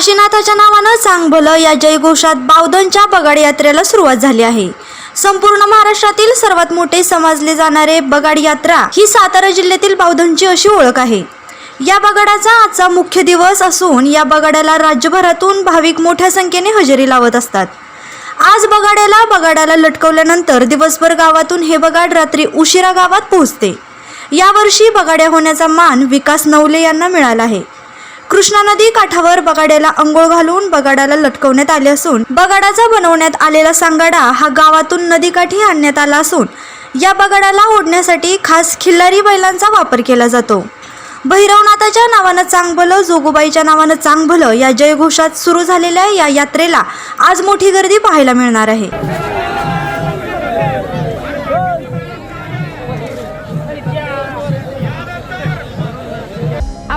काशीनाथाच्या नावानं चांगभलं या जयघोषात बावधनच्या बगाड यात्रेला सुरुवात झाली आहे. संपूर्ण महाराष्ट्रातील सर्वात मोठे समजले जाणारे बगाड यात्रा ही सातारा जिल्ह्यातील बावधनची अशी ओळख आहे. या बगाडाचा आजचा मुख्य दिवस असून या बगाड्याला राज्यभरातून भाविक मोठ्या संख्येने हजेरी लावत असतात. आज बगाड्याला बगाड्याला लटकवल्यानंतर दिवसभर गावातून हे बगाड रात्री उशिरा गावात पोहोचते. यावर्षी बगाड्या होण्याचा मान विकास नवले यांना मिळाला आहे. कृष्णा नदी काठावर बगाड्याला अंघोळ घालून बगाडाला लटकवण्यात आले असून बगाडाचा बनवण्यात आलेला सांगाडा हा गावातून नदीकाठी आणण्यात आला असून या बगाडाला ओढण्यासाठी खास खिल्लारी बैलांचा वापर केला जातो. भैरवनाथाच्या नावानं चांगभलं जोगुबाईच्या नावानं चांगभलं या जयघोषात सुरू झालेल्या या यात्रेला आज मोठी गर्दी पाहायला मिळणार आहे.